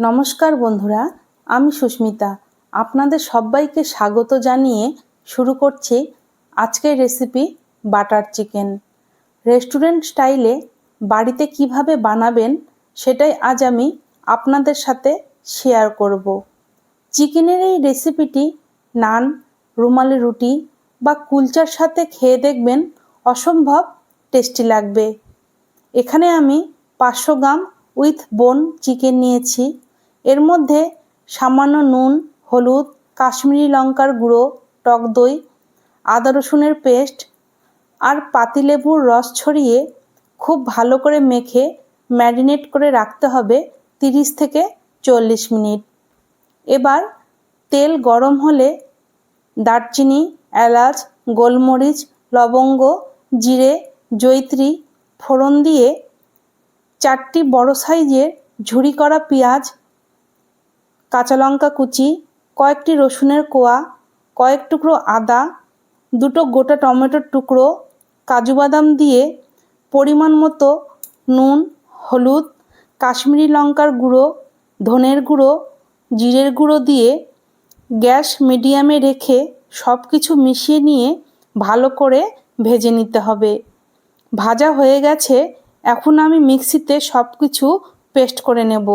নমস্কার বন্ধুরা, আমি সুস্মিতা। আপনাদের সবাইকে স্বাগত জানিয়ে শুরু করছি আজকের রেসিপি বাটার চিকেন। রেস্টুরেন্ট স্টাইলে বাড়িতে কীভাবে বানাবেন সেটাই আজ আমি আপনাদের সাথে শেয়ার করব। চিকেনের এই রেসিপিটি নান, রুমালি রুটি বা কুলচার সাথে খেয়ে দেখবেন অসম্ভব টেস্টি লাগবে। এখানে আমি পাঁচশো গ্রাম উইথ বোন চিকেন নিয়েছি। এর মধ্যে সামান্য নুন, হলুদ, কাশ্মীরি লঙ্কার গুঁড়ো, টক দই, আদা রসুনের পেস্ট আর পাতিলেবুর রস ছড়িয়ে খুব ভালো করে মেখে ম্যারিনেট করে রাখতে হবে তিরিশ থেকে চল্লিশ মিনিট। এবার তেল গরম হলে দারচিনি, এলাচ, গোলমরিচ, লবঙ্গ, জিরে, জৈত্রী, ফোড়ন দিয়ে চারটি বড় সাইজের ঝুরি করা পেঁয়াজ কাঁচা লঙ্কা কুচি, কয়েকটি রসুনের কোয়া, কয়েক টুকরো আদা, দুটো গোটা টমেটোর টুকরো, কাজু বাদাম দিয়ে পরিমাণ মতো নুন, হলুদ, কাশ্মীরি লঙ্কার গুঁড়ো, ধনের গুঁড়ো, জিরের গুঁড়ো দিয়ে গ্যাস মিডিয়ামে রেখে সব কিছু মিশিয়ে নিয়ে ভালো করে ভেজে নিতে হবে। ভাজা হয়ে গেছে, এখন আমি মিক্সিতে সব কিছু পেস্ট করে নেব।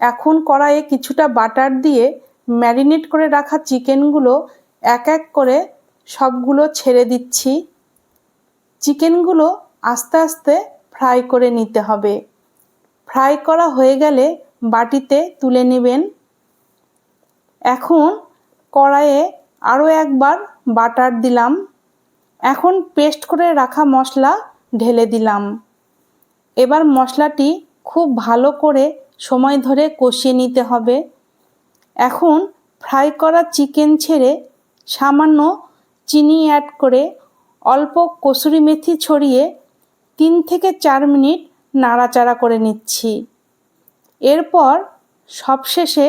এখন কড়াইয়ে কিছুটা বাটার দিয়ে ম্যারিনেট করে রাখা চিকেনগুলো এক এক করে সবগুলো ছেড়ে দিচ্ছি। চিকেনগুলো আস্তে আস্তে ফ্রাই করে নিতে হবে। ফ্রাই করা হয়ে গেলে বাটিতে তুলে নেবেন। এখন কড়াইয়ে আরও একবার বাটার দিলাম। এখন পেস্ট করে রাখা মশলা ঢেলে দিলাম। এবার মশলাটি খুব ভালো করে সময় ধরে কষিয়ে নিতে হবে। এখন ফ্রাই করা চিকেন ছেড়ে সামান্য চিনি অ্যাড করে অল্প কসুরি মেথি ছড়িয়ে তিন থেকে চার মিনিট নাড়াচাড়া করে নিচ্ছি। এরপর সবশেষে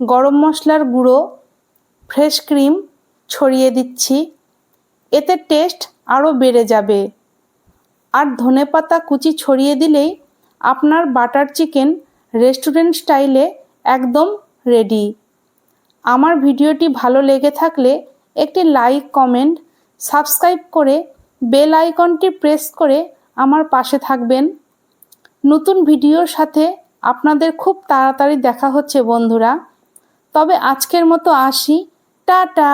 গরম মশলার গুঁড়ো ফ্রেশ ক্রিম ছড়িয়ে দিচ্ছি। এতে টেস্ট আরও বেড়ে যাবে। আর ধনেপাতা কুচি ছড়িয়ে দিলেই আপনার বাটার চিকেন রেস্টুরেন্ট স্টাইলে একদম রেডি। আমার ভিডিওটি ভালো লেগে থাকলে একটি লাইক, কমেন্ট, সাবস্ক্রাইব করে বেল আইকনটি প্রেস করে আমার পাশে থাকবেন। নতুন ভিডিওর সাথে আপনাদের খুব তাড়াতাড়ি দেখা হচ্ছে বন্ধুরা। তবে আজকের মতো আসি। টাটা!